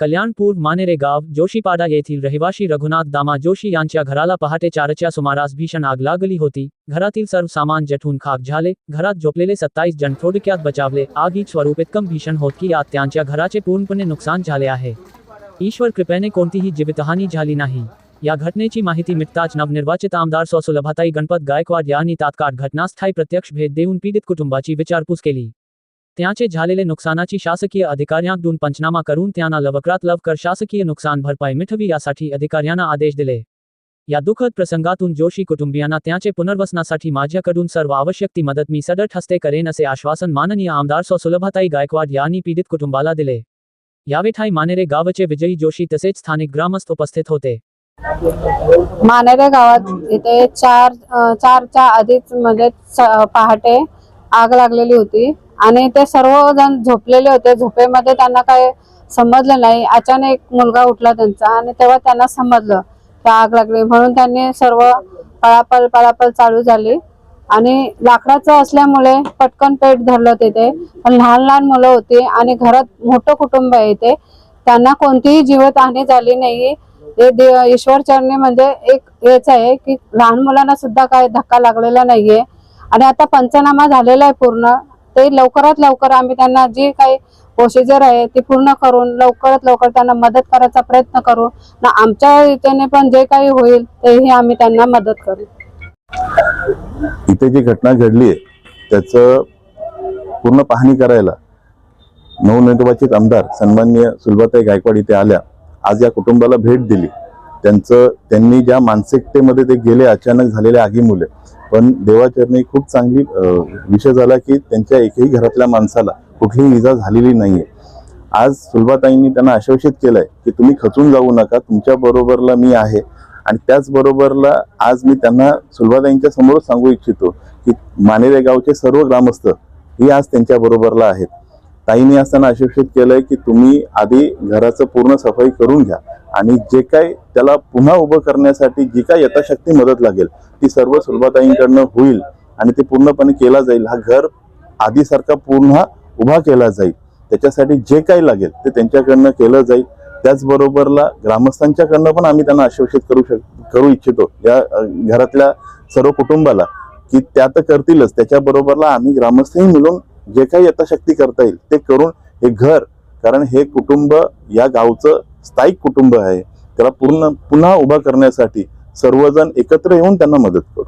कल्याणपूर मानेरे गाव जोशीपाडा येथील रहिवाशी रघुनाथ दामा जोशी यांच्या घराला पहाटे चारच्या सुमारास भीषण आग लागली होती. घरातील सर्व सामान जठून खाक झाले. घरात झोपलेले सत्तावीस जण थोडक्यात बचावले. आग ही स्वरूप इतकं भीषण होत की यात त्यांच्या घराचे पूर्णपणे नुकसान झाले आहे. ईश्वर कृपेने कोणतीही जीवितहानी झाली नाही. या घटनेची माहिती मिळताच नवनिर्वाचित आमदार सौ सुलभाताई गणपत गायकवाड यांनी तात्काळ घटनास्थळी प्रत्यक्ष भेट देऊन पीडित कुटुंबाची विचारपूस केली. त्याचे झालेले नुकसानाची शासकीय अधिकाऱ्यांकडून पंचनामा करून त्यांना लवकरात लवकर शासकीय नुकसान भरपाई मिठवी यासाठी अधिकाऱ्यांना आदेश दिले. या दुःखद प्रसंगातून जोशी कुटुंबियांना त्याचे पुनर्वसनासाठी माझ्याकडून सर्व आवश्यक ती मदत मी सदर हस्ते करेन असे आश्वासन माननीय आमदार सौ सुलभताई गायकवाड यांनी पीडित कुटुंबाला दिले. यावेठाई मानेरे गावचे विजयी जोशी तसेच स्थानिक ग्रामस्थ उपस्थित होते. मानेरे गावात इथे चार चारच्या आधीच म्हणजे पहाटे आग लागलेली होती. आणि ते सर्वजण झोपलेले होते. झोपेमध्ये त्यांना काही समजलं नाही. अचानक एक मुलगा उठला त्यांचा आणि तेव्हा त्यांना समजलं की आग लागली. म्हणून त्यांनी सर्व पळापळ पळापळ चालू झाली. आणि लाकडाचं असल्यामुळे पटकन पेट धरलं तिथे पण लहान लहान मुलं होती आणि घरात मोठं कुटुंब आहे इथे. त्यांना कोणतीही जीवितहानी झाली नाही. हे दे- ईश्वर चरणी म्हणजे एक हेच आहे की लहान मुलांना सुद्धा काय धक्का लागलेला नाहीये. आणि आता पंचनामा झालेला आहे पूर्ण. ते लवकरात लवकर आम्ही त्यांना जे काही प्रोसिजर आहे ती पूर्ण करून लवकरात लवकर त्यांना मदत करायचा प्रयत्न करू. ना आमच्या इथे पण जे काही होईल तेही आम्ही त्यांना मदत करू. इथे जी घटना घडली आहे त्याचं पूर्ण पाहणी करायला नवनिर्वाचित आमदार सन्माननीय सुलभाताई गायकवाड इथे आल्या. आज या कुटुंबाला भेट दिली. त्यांचं त्यांनी ज्या मानसिकतेमध्ये ते गेले अचानक झालेल्या आगीमुळे पण देवाचरणी खूप चांगली विषय झाला की त्यांच्या एकही घरातल्या माणसाला कुठलीही इजा झालेली नाहीये. आज सुलभाताईंनी त्यांना आश्वासित केलंय की तुम्ही खचून जाऊ नका तुमच्या बरोबरला मी आहे. आणि त्याचबरोबरला आज मी त्यांना सुलभाताईंच्या समोर सांगू इच्छितो की मानेरे गावचे सर्व ग्रामस्थ ही आज त्यांच्या बरोबरला आहेत. ताईंनी आज त्यांना आश्वासित केलंय की तुम्ही आधी घराचं पूर्ण सफाई करून घ्या. आणि जे काय त्याला पुन्हा उभं करण्यासाठी जी काय यथाशक्ती मदत लागेल ती सर्व सुलभाताईंकडनं होईल आणि ते पूर्णपणे केला जाईल. हा घर आधीसारखा पुन्हा उभा केला जाईल. त्याच्यासाठी जे काही लागेल ते त्यांच्याकडनं केलं जाईल. त्याचबरोबरला ग्रामस्थांच्याकडनं पण आम्ही त्यांना आश्वासित करू शक करू इच्छितो. या घरातल्या सर्व कुटुंबाला की त्या तर करतीलच. त्याच्याबरोबरला आम्ही ग्रामस्थही मिळून जे काही यथाशक्ती करता येईल ते करून हे घर कारण हे कुटुंब या गावचं स्थायिक कुटुंब आहे त्याला पूर्ण पुन्हा उभा करण्यासाठी सर्वजण एकत्र येऊन त्यांना मदत करू.